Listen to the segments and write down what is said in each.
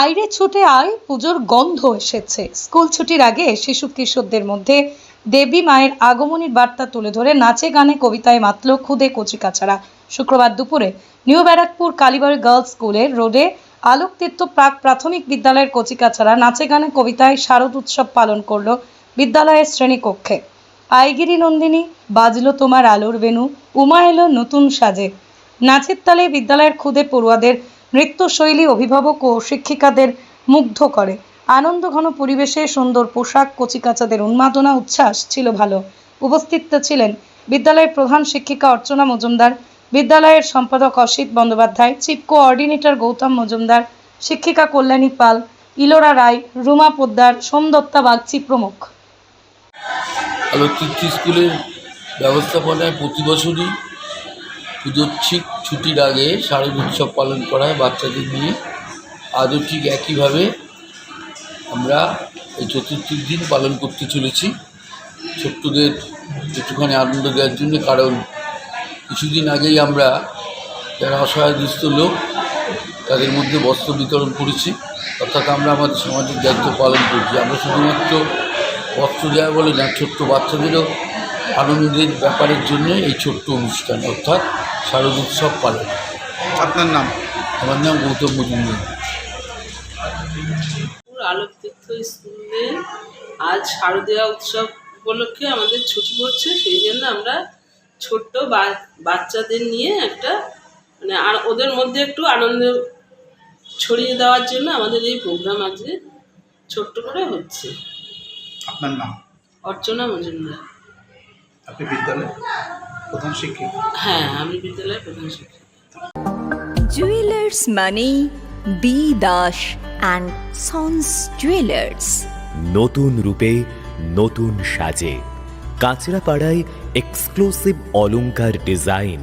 আইরে ছুটে আয়, পুজোর গন্ধ এসেছে। স্কুল ছুটির আগে শিশু কিশোরদের মধ্যে দেবী মায়ের আগমনীর বার্তা তুলে ধরে নাচে গানে কবিতায় মাতল খুদে কচিকাচারা শুক্রবার দুপুরে নিউ ব্যারাকপুর কালীবাড়ি গার্লস স্কুলের রোডে আলোকতীর্থ প্রাক প্রাথমিক বিদ্যালয়ের কচিকাচারা নাচে গানে কবিতায় শারদ উৎসব পালন করল বিদ্যালয়ের শ্রেণীকক্ষে। আইগিরি নন্দিনী, বাজলো তোমার আলোর বেনু উমা এলো নতুন সাজে। নাচের তালে বিদ্যালয়ের খুদে পড়ুয়াদের নৃত্যশৈলী অভিভাবক ও শিক্ষিকাদের মুগ্ধ করে। আনন্দঘন পরিবেশে সুন্দর পোশাক, কচিকাচাদের উন্মাদনা, উচ্ছ্বাস ছিল ভালো। উপস্থিত ছিলেন বিদ্যালয়ের প্রধান শিক্ষিকা অর্চনা মজুমদার, বিদ্যালয়ের সম্পাদক অসিত বন্দ্যোপাধ্যায়, চিফ কোঅর্ডিনেটর গৌতম মজুমদার, শিক্ষিকা কল্যাণী পাল, ইলোরা রায়, রুমা পোদ্দার সোমদত্তা বাগচি প্রমুখ। স্কুলের ব্যবস্থাপনায় প্রতি বছরই পুজোর ঠিক ছুটির আগে শারদ উৎসব পালন করা হয় বাচ্চাদের নিয়ে। আজও ঠিক একইভাবে আমরা এই চতুর্থীর দিন পালন করতে চলেছি। ছোট্টদের একটুখানি আনন্দ দেওয়ার জন্য, কারণ কিছুদিন আগেই আমরা যারা অসহায় দুস্থ লোক, তাদের মধ্যে বস্ত্র বিতরণ করেছি। অর্থাৎ আমরা আমাদের সামাজিক দায়িত্ব পালন করছি। আমরা শুধুমাত্র বস্ত্র দেওয়া বলে না, ছোট্ট বাচ্চাদেরও আনন্দের ব্যাপারের জন্য এই ছোট্ট অনুষ্ঠান অর্থাৎ শারদ উৎসব পালন। আপনার নাম? আমার নাম গৌতম মজুমদার। পুর আলোকতীর্থ স্কুলে আজ শারদীয়া উৎসব উপলক্ষে আমাদের ছুটি পড়ছে সেই জন্য আমরা ছোট্ট বা- বাচ্চাদের নিয়ে একটা মানে আর ওদের মধ্যে একটু আনন্দ ছড়িয়ে দেওয়ার জন্য আমাদের এই প্রোগ্রাম আজকে ছোট্ট করে হচ্ছে। আপনার নাম? অর্চনা মজুমদার। আপনি বিদ্যালয়ে প্রধান শিক্ষক? হ্যাঁ আমি বিদ্যালয়ের প্রধান শিক্ষক। জুয়েলার্স মানে B Das and sons jewellers নতুন রূপে নতুন সাজে। কাঁচরাপাড়ায় এক্সক্লুসিভ অলংকার ডিজাইন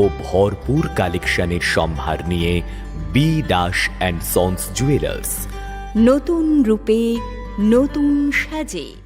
ও ভরপুর কালেকশনের সম্ভার নিয়ে B Das and sons jewellers নতুন রূপে নতুন সাজে।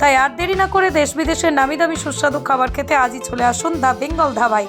তাই আর দেরি না করে দেশ বিদেশের নামি দামি সুস্বাদু খাবার খেতে আজই চলে আসুন দ্য বেঙ্গল ধাবায়।